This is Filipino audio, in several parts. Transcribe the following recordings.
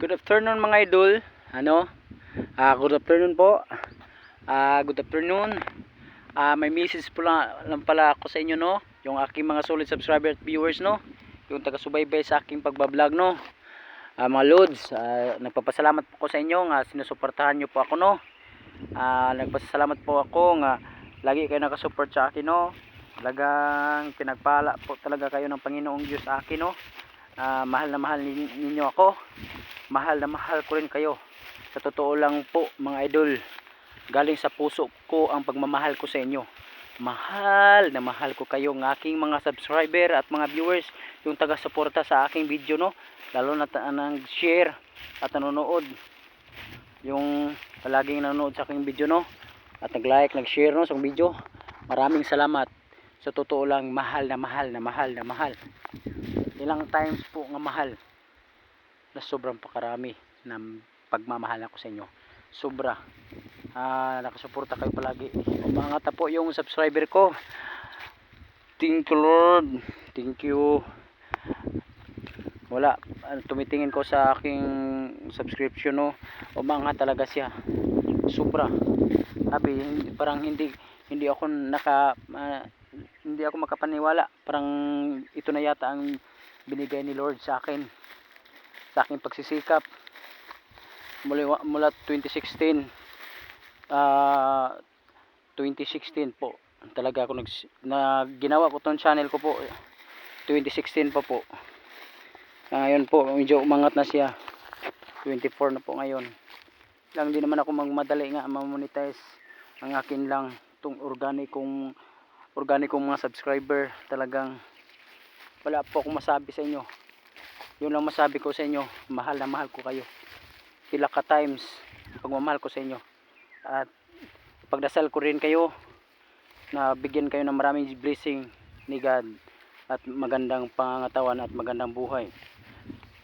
Good afternoon mga idol. Ano? Ah, good afternoon po. Ah, good afternoon. Ah, may message po lang, lang pala ako sa inyo no, yung aking mga solid subscriber at viewers no, yung taga-subaybay sa aking pagbablog no. Ah, mga lods, ah, nagpapasalamat po ko sa inyo nga sinusuportahan niyo po ako no. Ah, nagpasalamat po ako nga lagi kayo nakasupport sa akin no. Talagang pinagpala po talaga kayo ng Panginoong Diyos sa akin no. Ah, mahal na mahal nin- ninyo ako. Mahal na mahal ko rin kayo. Sa totoo lang po mga idol, galing sa puso ko ang pagmamahal ko sa inyo. Mahal na mahal ko kayo ng aking mga subscriber at mga viewers, yung taga-suporta sa aking video no, lalo na nang share at nanonood. Yung palaging nanonood sa aking video no, at nag-like, nag-share no sa video. Maraming salamat. Sa totoo lang, mahal na mahal na mahal na mahal. Ilang times po nga mahal na sobrang pakarami ng pagmamahal ako sa inyo. Sobra. Ah, nakasuporta kayo palagi. Umangat po yung subscriber ko. Thank you Lord. Thank you. Wala. Ano, tumitingin ko sa aking subscription no. Umangat talaga siya. Sobra. Sabi, parang hindi hindi ako naka ah, hindi ako makapaniwala. Parang ito na yata ang binigay ni Lord sa akin sa aking pagsisikap. Mula, mula 2016 ah 2016 po. Talaga ako nag, na ginawa ko tong channel ko po. 2016 pa po. Ah, ngayon po medyo umangat na siya. 24 na po ngayon. Lang din naman ako magmadali nga mamonetize ang akin lang tong organikong organikong mga subscriber. Talagang wala po akong masabi sa inyo yun lang masabi ko sa inyo. Mahal na mahal ko kayo. Pila ka times pagmamahal ko sa inyo. At pagdasal ko rin kayo na bigyan kayo ng maraming blessing ni God at magandang pangangatawan at magandang buhay.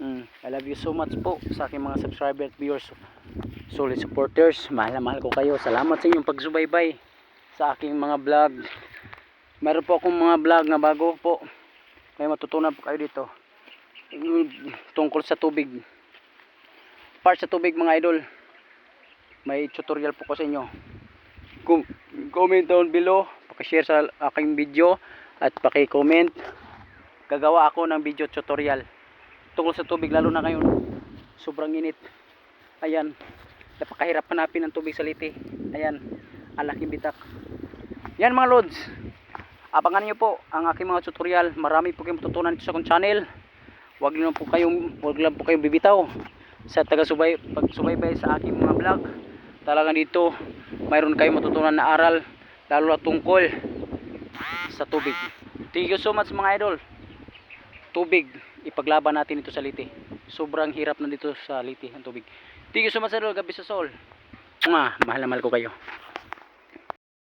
Mm, I love you so much po sa aking mga subscriber at viewers solid supporters. Mahal na mahal ko kayo. Salamat sa inyong pagsubaybay sa aking mga vlog. Meron po akong mga vlog na bago po. May matutunan po kayo dito tungkol sa tubig. Part sa tubig mga idol. May tutorial po ko sa inyo. Com- comment down below pakishare sa aking video at paki-comment. Gagawa ako ng video tutorial tungkol sa tubig lalo na ngayon. Sobrang init. Ayan. Napakahirap hanapin ng tubig sa liti. Ayan. Ang laking bitak. Yan mga lods. Abangan niyo po ang aking mga tutorial. Marami po kayong matutunan dito sa akong channel wag lang po kayong wag lang po kayong bibitaw sa taga-subay pagsubaybay sa aking mga vlog. Talagang dito mayroon kayong matutunan na aral lalo na tungkol sa tubig. Thank you so much mga idol. Tubig ipaglaban natin ito sa liti. Sobrang hirap na dito sa liti ang tubig. Thank you so much idol. Gabi sa sol Mwah, mahal na mahal ko kayo